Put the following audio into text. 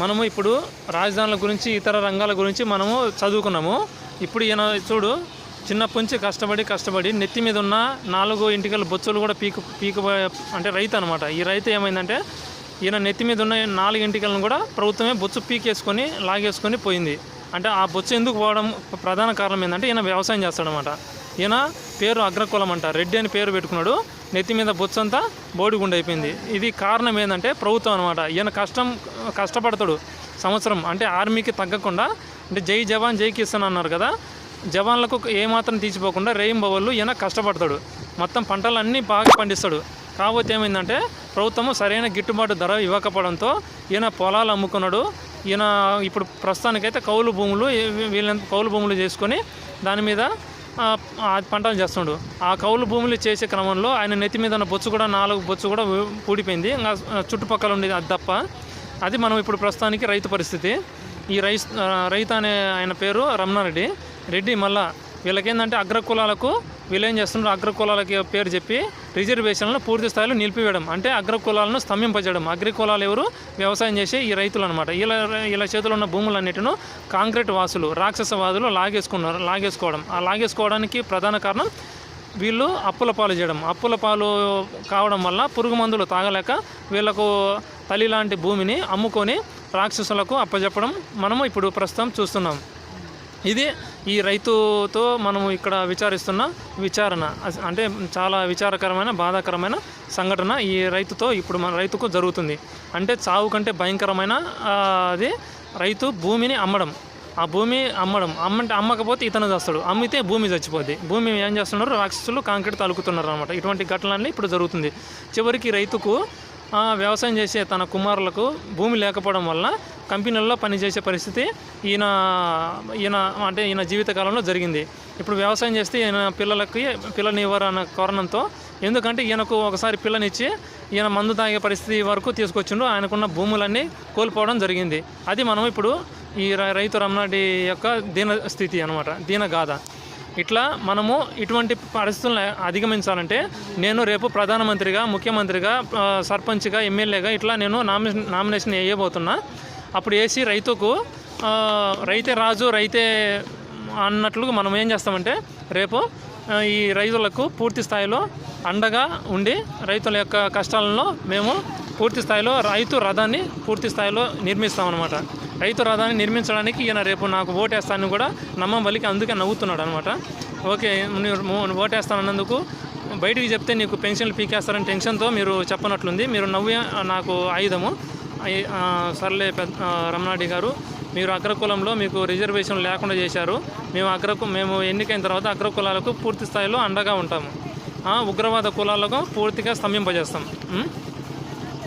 మనము ఇప్పుడు రాజధానుల గురించి ఇతర రంగాల గురించి మనము చదువుకున్నాము. ఇప్పుడు ఈయన చూడు చిన్నప్పటి నుంచి కష్టపడి కష్టపడి నెత్తి మీద ఉన్న నాలుగు ఇంటికల బొచ్చులు కూడా పీకు పీకు అంటే రైతు అనమాట ఈ రైతు ఏమైందంటే ఈయన నెత్తి మీద ఉన్న నాలుగు ఇంటికలను కూడా ప్రభుత్వమే బొచ్చు పీకేసుకొని లాగేసుకొని పోయింది. అంటే ఆ బొచ్చు ఎందుకు పోవడం ప్రధాన కారణం ఏంటంటే ఈయన వ్యవసాయం చేస్తాడనమాట ఈయన పేరు అగ్రకులం అంట. రెడ్డి అని పేరు పెట్టుకున్నాడు. నెత్తి మీద బొచ్చంతా బోడిగుండు అయిపోయింది. ఇది కారణం ఏంటంటే ప్రభుత్వం అనమాట ఈయన కష్టం కష్టపడతాడు సంవత్సరం. అంటే ఆర్మీకి తగ్గకుండా అంటే జై జవాన్ జై కిసాన్ అన్నారు కదా. జవాన్లకు ఏమాత్రం తీసిపోకుండా రేయింబవళ్ళు ఈయన కష్టపడతాడు. మొత్తం పంటలన్నీ బాగా పండిస్తాడు. కాకపోతే ఏమైందంటే ప్రభుత్వము సరైన గిట్టుబాటు ధర ఇవ్వకపోవడంతో ఈయన పొలాలు అమ్ముకున్నాడు. ఈయన ఇప్పుడు ప్రస్తుతానికైతే కౌలు భూములు వీళ్ళ కౌలు భూములు చేసుకొని దాని మీద పంటలు చేస్తుండు. ఆ కౌలు భూములు చేసే క్రమంలో ఆయన నెత్తి మీద ఉన్న బొచ్చు కూడా నాలుగు బొచ్చు కూడా పూడిపోయింది. ఇంకా చుట్టుపక్కల ఉండేది అది తప్ప అది మనం ఇప్పుడు ప్రస్తుతానికి రైతు పరిస్థితి. ఈ రై రైతు అనే ఆయన పేరు రమణారెడ్డి. రెడ్డి మళ్ళా వీళ్ళకేంటంటే అగ్రకులాలకు వీళ్ళేం ఏం చేస్తున్నారు అగ్రకులాలకి పేరు చెప్పి రిజర్వేషన్లను పూర్తి స్థాయిలో నిలిపివేయడం అంటే అగ్రకులాలను స్తంభింపజేయడం. అగ్రకులాలు ఎవరు? వ్యవసాయం చేసే ఈ రైతులు అనమాట ఇలా ఇలా చేతిలో ఉన్న భూములన్నిటిను కాంక్రీట్ వాసులు రాక్షసవాదులు లాగేసుకున్నారు లాగేసుకోవడం. ఆ లాగేసుకోవడానికి ప్రధాన కారణం వీళ్ళు అప్పుల పాలు చేయడం. అప్పుల పాలు కావడం వల్ల పురుగు మందులు తాగలేక వీళ్ళకు తల్లి లాంటి భూమిని అమ్ముకొని రాక్షసులకు అప్పజెప్పడం మనము ఇప్పుడు ప్రస్తుతం చూస్తున్నాం. ఇది ఈ రైతుతో మనము ఇక్కడ విచారిస్తున్న విచారణ అస- అంటే చాలా విచారకరమైన బాధాకరమైన సంఘటన ఈ రైతుతో ఇప్పుడు మన రైతుకు జరుగుతుంది. అంటే చావు కంటే భయంకరమైన అది రైతు భూమిని అమ్మడం. ఆ భూమి అమ్మడం. అమ్మంటే అమ్మకపోతే ఇతను చేస్తాడు. అమ్మితే భూమి చచ్చిపోద్ది. భూమి ఏం చేస్తున్నారు? రాక్షసులు కాంక్రీట్ తలుకుతున్నారు అనమాట ఇటువంటి ఘటనలన్నీ ఇప్పుడు జరుగుతుంది. చివరికి రైతుకు వ్యవసాయం చేసే తన కుమారులకు భూమి లేకపోవడం వల్ల కంపెనీల్లో పనిచేసే పరిస్థితి ఈయన ఈయన అంటే ఈయన జీవితకాలంలో జరిగింది. ఇప్పుడు వ్యవసాయం చేస్తే ఈయన పిల్లలకి పిల్లనివ్వరు అన్న కారణంతో ఎందుకంటే ఈయనకు ఒకసారి పిల్లనిచ్చి ఈయన మందు తాగే పరిస్థితి వరకు తీసుకొచ్చిండు. ఆయనకున్న భూములన్నీ కోల్పోవడం జరిగింది. అది మనం ఇప్పుడు ఈ రైతు రమణాడి యొక్క దీన స్థితి అనమాట దీన గాథ. ఇట్లా మనము ఇటువంటి పరిస్థితులను అధిగమించాలంటే నేను రేపు ప్రధానమంత్రిగా ముఖ్యమంత్రిగా సర్పంచ్గా ఎమ్మెల్యేగా ఇట్లా నేను నామినేషన్ నామినేషన్ వేయబోతున్నా. అప్పుడు వేసి రైతుకు రైతే రాజు రైతే అన్నట్లు మనం ఏం చేస్తామంటే రేపు ఈ రైతులకు పూర్తి స్థాయిలో అండగా ఉండి రైతుల యొక్క కష్టాలను మేము పూర్తి స్థాయిలో రైతు రథాన్ని పూర్తి స్థాయిలో నిర్మిస్తామన్నమాట. రైతు రథాన్ని నిర్మించడానికి ఈయన రేపు నాకు ఓటేస్తానని కూడా నమ్మం అందుకే నవ్వుతున్నాడు అనమాట ఓకే మీరు ఓటేస్తానన్నందుకు బయటికి చెప్తే నీకు పెన్షన్లు పీకేస్తారని టెన్షన్తో మీరు చెప్పనట్లుంది. మీరు నవ్వే నాకు ఆయుధము. సర్లే పెద్ద రమణాడి గారు మీరు అగ్రకులంలో మీకు రిజర్వేషన్ లేకుండా చేశారు. మేము అగ్రకు మేము ఎన్నికైన తర్వాత అగ్రకులాలకు పూర్తి స్థాయిలో అండగా ఉంటాము. ఉగ్రవాద కులాలకు పూర్తిగా స్తంభింపజేస్తాం.